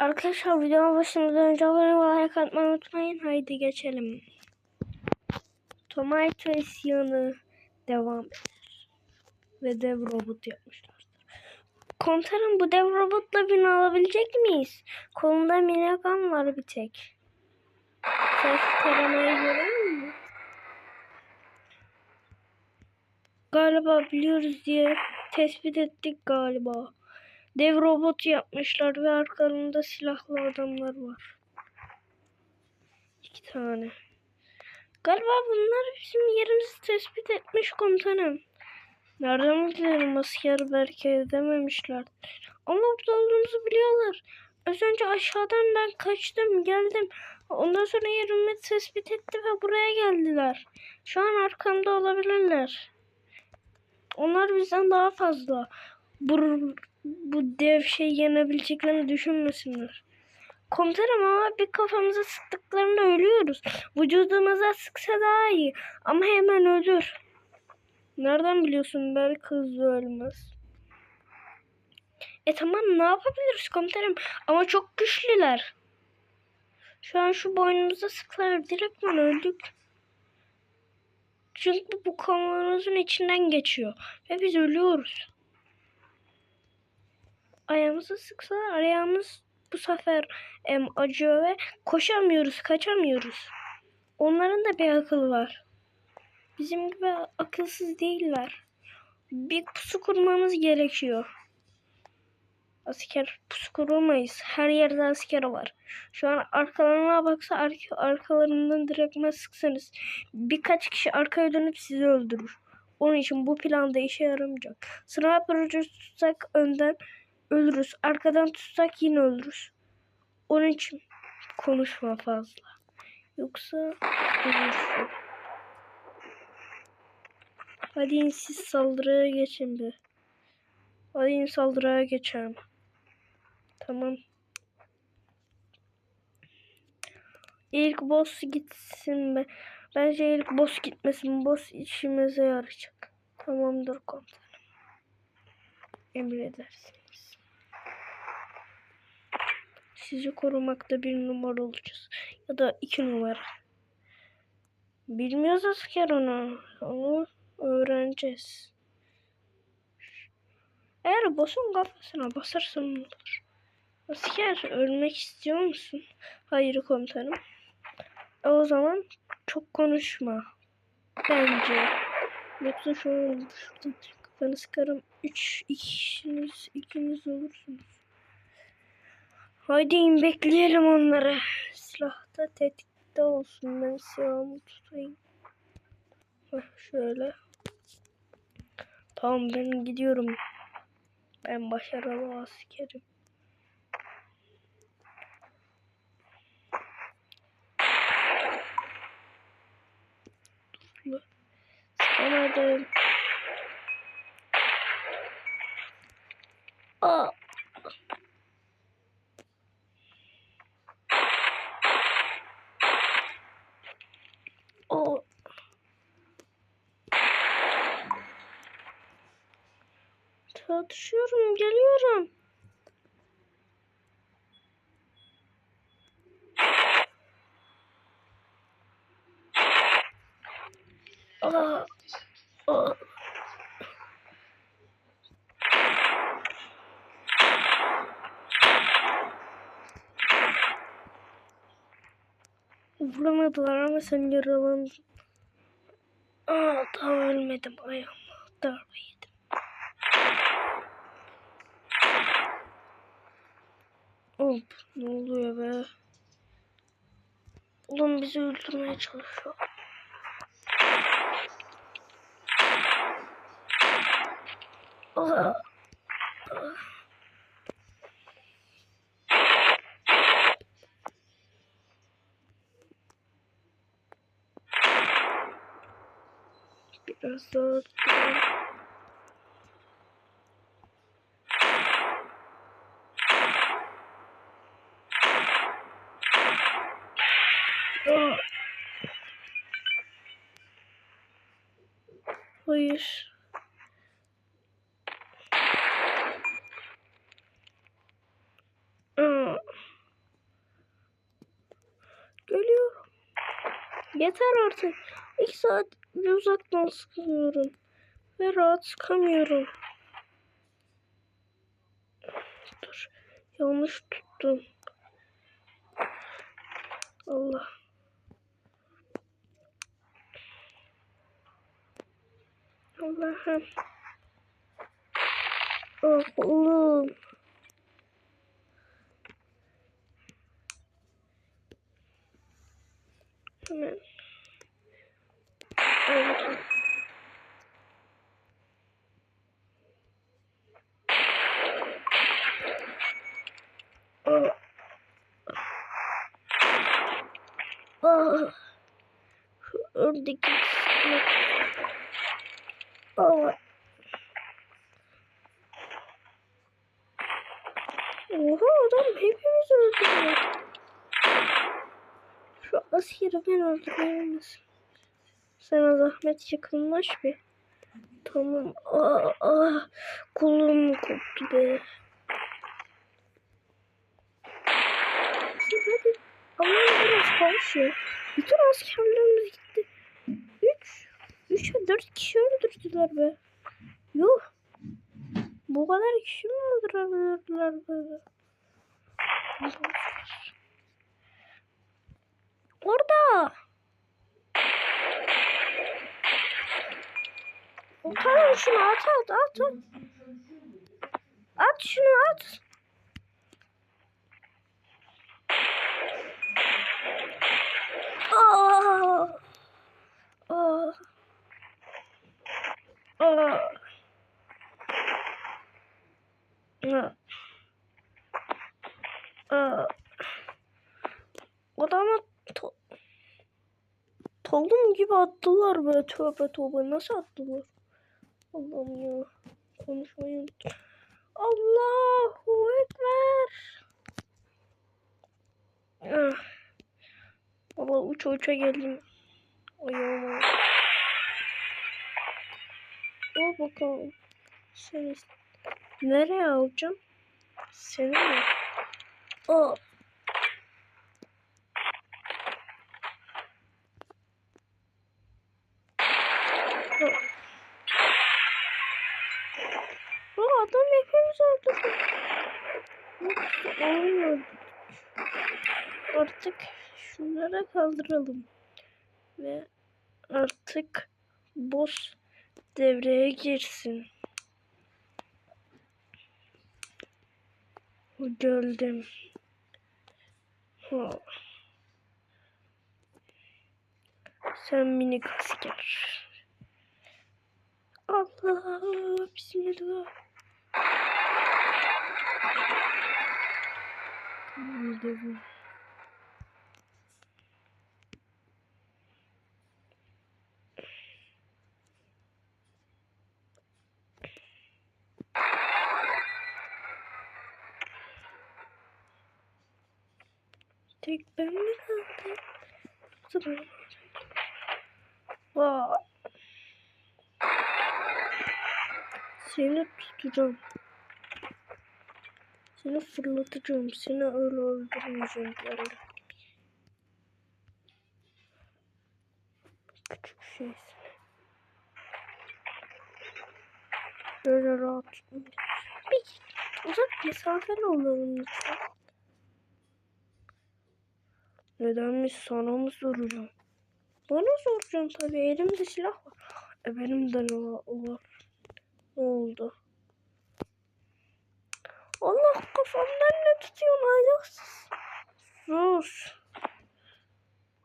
Arkadaşlar videonun başlamadan önce abone olmayı like atmayı unutmayın. Haydi geçelim. Tomato isyanı devam eder. Ve dev robot yapmışlar. Komutanım bu dev robotla bin alabilecek miyiz? Kolunda minigun var bir tek. Ses taramayı görüyor musun? Galiba biliyoruz diye tespit ettik galiba. Dev robot yapmışlar ve arkalarında silahlı adamlar var. İki tane. Galiba bunlar bizim yerimizi tespit etmiş komutanım. Nereden bilelim asker belki edememişler. Ama burada olduğumuzu biliyorlar. Az önce aşağıdan ben kaçtım geldim. Ondan sonra yerimi tespit etti ve buraya geldiler. Şu an arkamda olabilirler. Onlar bizden daha fazla. Bu, bu dev şey yenebileceklerini düşünmesinler. Komutanım ama bir kafamıza sıktıklarında ölüyoruz. Vücudumuza sıksa daha iyi. Ama hemen ölür. Nereden biliyorsun belki hızlı ölmez. E tamam ne yapabiliriz komutanım? Ama çok güçlüler. Şu an şu boynumuza sıklar direktmen öldük. Çünkü bu kavanozun içinden geçiyor. Ve biz ölüyoruz. Ayağımızı sıksalar ayağımız bu sefer em, acıyor ve koşamıyoruz, kaçamıyoruz. Onların da bir akıllı var. Bizim gibi akılsız değiller. Bir pusu kurmamız gerekiyor. Asker pusu kuramayız. Her yerde asker var. Şu an arkalarına baksa arka, arkalarından direktmen sıksanız birkaç kişi arkaya dönüp sizi öldürür. Onun için bu planda işe yaramayacak. Sniper tutsak önden ölürüz. Arkadan tutsak yine ölürüz. Onun için konuşma fazla. Yoksa ölürsün. Hadi siz saldırıya geçin bir. Hadi saldırıya geçelim. Tamam. İlk boss gitsin be. Bence ilk boss gitmesin. Boss işimize yarayacak. Tamamdır komutanım. Emredersiniz. Sizi korumakta bir numara olacağız. Ya da iki numara. Bilmiyoruz asker onu. Onu öğreneceğiz. Eğer boss'un kafasına basarsan olur. Asker ölmek istiyor musun? Hayır komutanım. E o zaman çok konuşma. Bence. Yoksa şu an kafanı sıkarım. Üç ikiniz, ikiniz olursunuz. Haydi in bekleyelim onları. Silahta tetikte olsun. Ben silahımı tutayım. Heh, şöyle. Tamam ben gidiyorum. Ben başarılı askerim. Dur. Sıkamadım. Aa. O. Tartışıyorum, geliyorum. Aa. Aa. Vuramadılar ama sen yaralandın. Aa, daha ölmedim ayağıma. Darbe yedim. Hop, ne oluyor be? Ulan bizi öldürmeye çalışıyor. Aa. Biraz daha. Hayır. Aa. Yeter artık. İki saat bir uzaktan sıkılıyorum. Ve rahat sıkamıyorum. Dur. Yanlış tuttum. Allah. Allah'ım. Ah oğlum. Hemen. Evet. Ah. Ah. Şu öndeki kısmı. Ah. Oha adam hepimizi öldürüyor. Şu askeri ben öldüremez. Sana zahmet yakınlaş bir. Tamam. Aa, aa, kolum koptu be. Hadi. Allah'ım biraz konuşuyor. Bütün askerlerimiz gitti. Üç, üç ve dört kişi öldürdüler be. Yuh. Bu kadar kişi mi öldürebilirler be? Orada. Tamam şunu at at at at. Şunu at. Aa! Aa! Aa! Aa! Aa! Adamı to tohum gibi attılar be tövbe tövbe nasıl attılar? Allah'ım ya konuşmayı unuttum. Allahu Ekber. Ah. Baba uça uça geldim. Ayağıma. Al bakalım. Seni nereye alacağım? Seni mi? Aa. Bu adam hepimiz öldürdü. Yoksa olmuyor. Artık şunlara kaldıralım. Ve artık boss devreye girsin. Geldim. Ha. Sen minik asker. Allah bismillah. Nerede Tek ben mi kaldım? Yoksa ben mi? Vay. Seni tutacağım. Seni fırlatacağım. Seni öyle öldürmeyeceğim. Yani. Küçük şeysin. Böyle rahat tutmayacağım. Bir uzak mesafeli olalım lütfen. Nedenmiş sana mı soracağım? Bana soracağım tabii. Elimde silah var. E benim de ne var? Ne oldu? Allah kafamdan ne tutuyorsun ayaksız? Sus.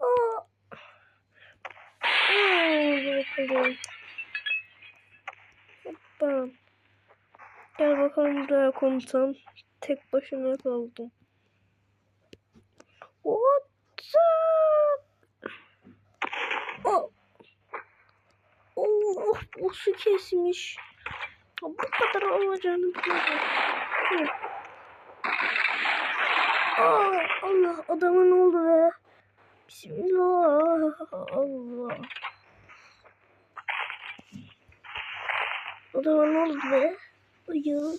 Aa. Aa, bakalım. Hoppa. Gel bakalım buraya komutan. Tek başına kaldım. What the? Oh. Oh, o su kesmiş. Bu kadar olacağını biliyordum. Hı. Aa, Allah adama ne oldu be? Bismillah. Allah. Adama ne oldu be? Ayağım.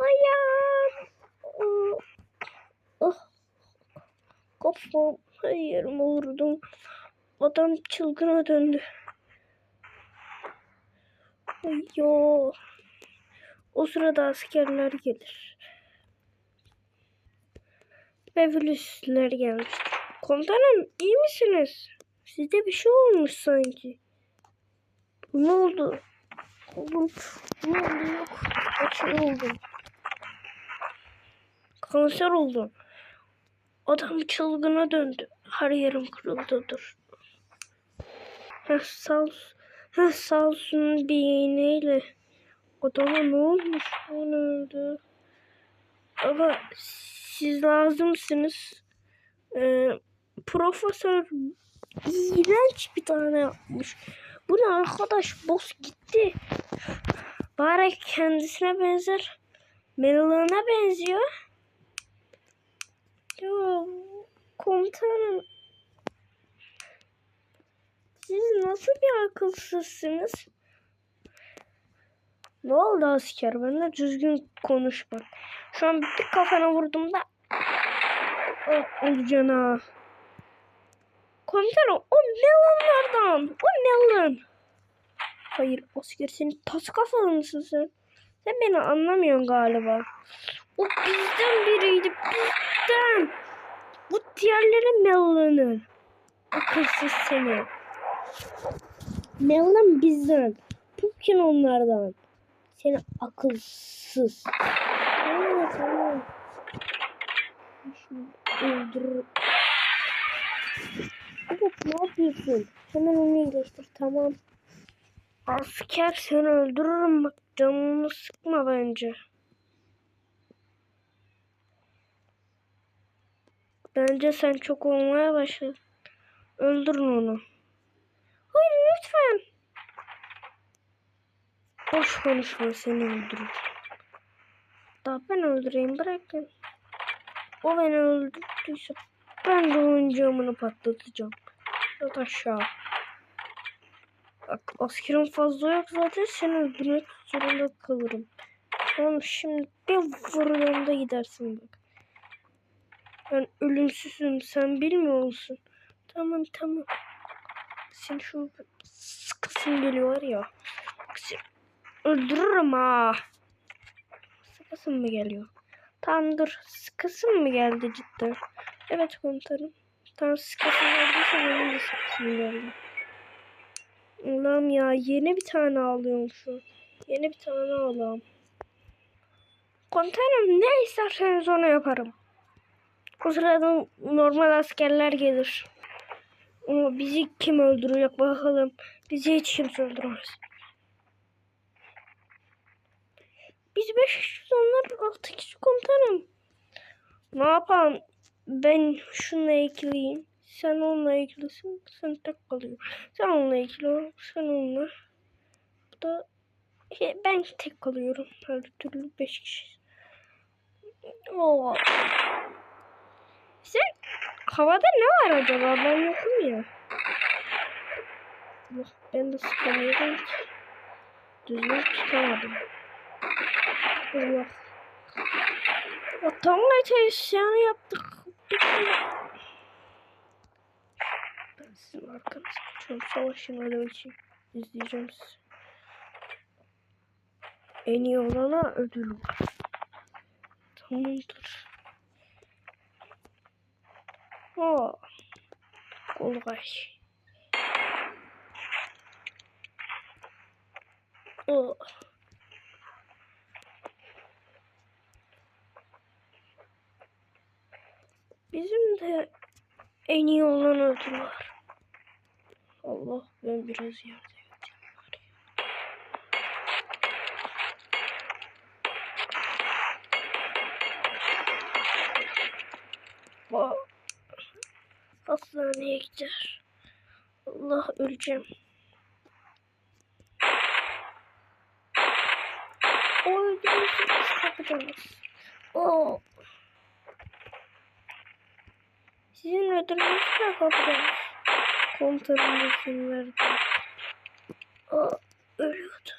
Ayağım. Oh. Kafam her yerime vurdum. Adam çılgına döndü. Yo. O sırada askerler gelir. Ve virüsler gelmiş. Komutanım iyi misiniz? Sizde bir şey olmuş sanki. Ne oldu? Oğlum ne oldu yok. Açıl oldum. Kanser oldum. Adam çılgına döndü. Her yerim kırıldı dur. Heh, sağ, olsun. Heh, bir iğneyle. Adama ne olmuş? O öldü. Ama siz lazımsınız. Ee, profesör iğrenç bir tane yapmış. Bu ne arkadaş? Boss gitti. Bari kendisine benzer. Melon'a benziyor. Ya komutanım. Siz nasıl bir akılsızsınız? Ne oldu asker? Benimle düzgün konuş. Şu an bir kafana vurdum da olacaksın ha. Komutanım o melonlardan. O melon. Hayır asker senin tas kafalı mısın sen? Sen beni anlamıyorsun galiba. O bizden biriydi bizden. Bu diğerleri melonun. Akılsız seni. Melon bizden. Pumpkin onlardan. Seni akılsız. Tamam. Şimdi öldürür. Evet ne yapıyorsun? Hemen onu iyileştir tamam. Asker seni öldürürüm bak canını sıkma bence. Bence sen çok olmaya başladın. Öldürün onu. Hayır lütfen. Boş konuşma seni öldürür. Daha ben öldüreyim bırakın. O beni öldürdüyse ben de oyuncağımını patlatacağım. Yat aşağı. Bak askerim fazla yok zaten seni öldürmek zorunda kalırım. Tamam şimdi bir vuruyorumda gidersin bak. Ben ölümsüzüm sen bilmiyor musun? Tamam tamam. Seni şu sıkısın geliyor ya. Öldürürüm ha. Sıkısın mı geliyor? Tamam dur. Sıkısın mı geldi cidden? Evet komutanım. Tamam sıkısın geldiyse benim de sıkısın geldi. Allah'ım ya yeni bir tane alıyorum şu an. Yeni bir tane alalım. Komutanım ne isterseniz onu yaparım. O sırada normal askerler gelir. Ama bizi kim öldürecek bakalım. Bizi hiç kimse öldüremez. Biz 500 onlar 6 kişi komutanım. Ne yapalım? Ben şununla ikiliyim. Sen onunla ikilisin. Sen tek kalıyor. Sen onunla ikili ol. Sen onunla. Bu da He, ben tek kalıyorum. Her türlü 5 kişi. Oo. Sen havada ne var acaba? Ben yokum ya. Ben de sıkamıyorum ki. Düzgün tutamadım. Allah. Atom isyanı yaptık. Ben sizin arkanızda çok savaşın öyle için izleyeceğim sizi. En iyi olana ödül var. Tamamdır. O. Kolay. O. Bizim de en iyi olan ödül var. Allah ben biraz yerde Hastaneye gider. Allah öleceğim. O öldürürse biz kapacağız. Oo. Sizin de kapacağız. Komutanım izin verdi. Aa, ölüyordu.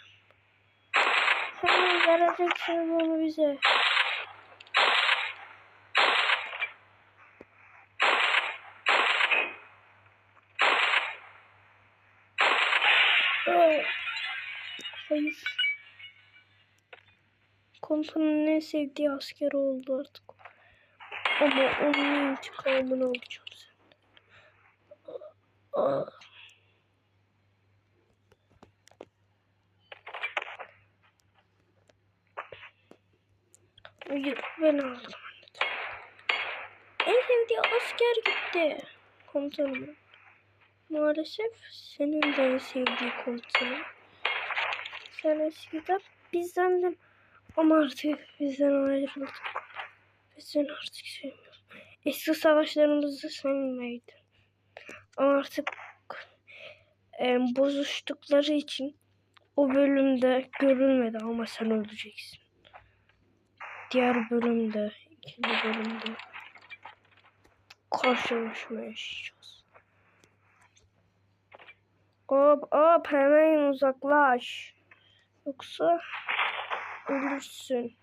Hemen vereceksiniz onu bize. Hayır. Komutanın en sevdiği asker oldu artık. Ama onun intikamını alacağım sen. Aa. Hayır ben aldım. En sevdiği asker gitti. Komutanım. Maalesef senin de en sevdiği komutanın. Sen eskiden bizden de ama artık bizden ayrıldık. Ve seni artık sevmiyorum. Eski savaşlarımızda seninleydi. Ama artık e, bozuştukları için o bölümde görülmedi ama sen öleceksin. Diğer bölümde, ikinci bölümde karşılaşma yaşayacağız. Hop hop hemen uzaklaş. Yoksa ölürsün.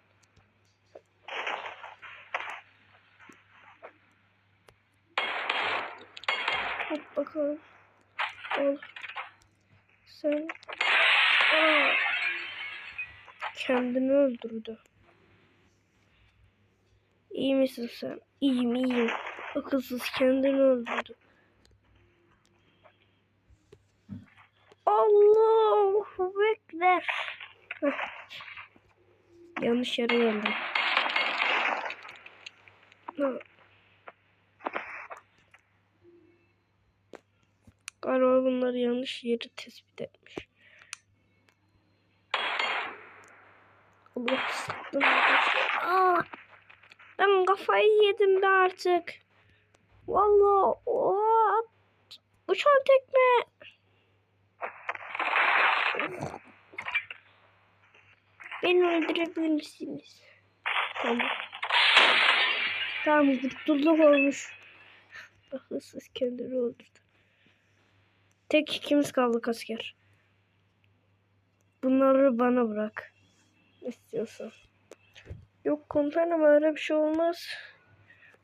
Hop bakalım. Al. Sen Aa. kendini öldürdü. İyi misin sen? İyiyim iyiyim. Akılsız kendini öldürdü. Allahu Ekber. Heh. Yanlış yere geldim. Galiba bunlar yanlış yeri tespit etmiş. Allah sıktım. Aa, ben kafayı yedim de artık. Vallahi o uçan tekme. Beni öldürebilir misiniz? Tamam. Tamam kurtulduk olmuş. Akılsız kendini öldürdü. Tek ikimiz kaldık asker. Bunları bana bırak. İstiyorsan. Yok komutanım öyle bir şey olmaz.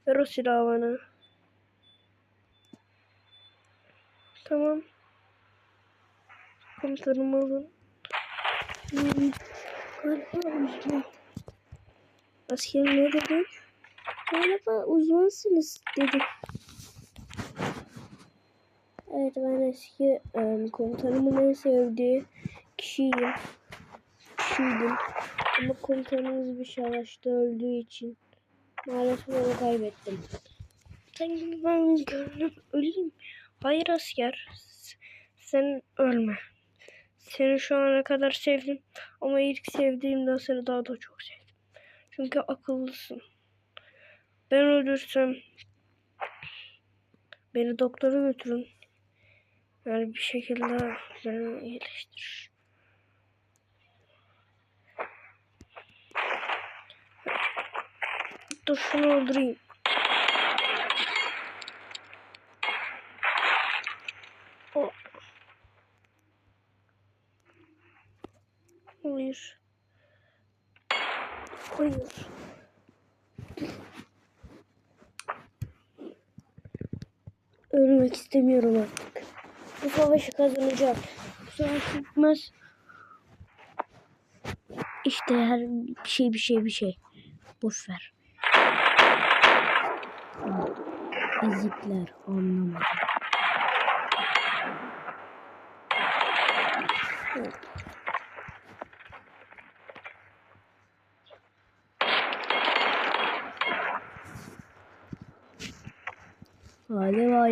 Ver o silahı bana. Tamam. Komutanım alın. Hmm. Uzman. Asker ne dedi? Galiba uzmansınız dedi. Evet ben eski um, komutanımın en sevdiği kişiyim. Kişiydim. Ama komutanımız bir savaşta öldüğü için maalesef onu kaybettim. Sanki ben gönlüm öleyim. Hayır asker. Sen ölme. Seni şu ana kadar sevdim ama ilk sevdiğimden seni daha da çok sevdim. Çünkü akıllısın. Ben ölürsem beni doktora götürün. Yani bir şekilde beni iyileştirir. Dur şunu öldüreyim. O. Hayır. Hayır. Ölmek istemiyorum artık. Bu savaşı kazanacak. Bu savaş bitmez. İşte her bir şey bir şey bir şey. Boş ver. Ezikler anlamadı. Evet.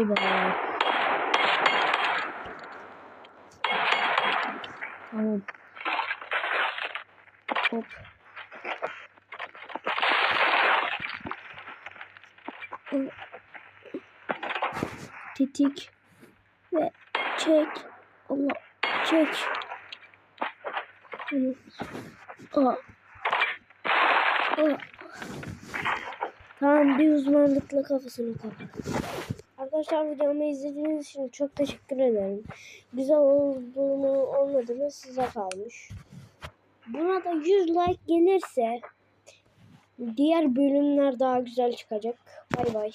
Bay bay. Tamam. Hop. Tetik ve çek. Allah çek. Tamam bir uzmanlıkla kafasını kapat. Arkadaşlar videomu izlediğiniz için çok teşekkür ederim. Güzel olduğunu olmadığını size kalmış. Buna da 100 like gelirse diğer bölümler daha güzel çıkacak. Bay bay.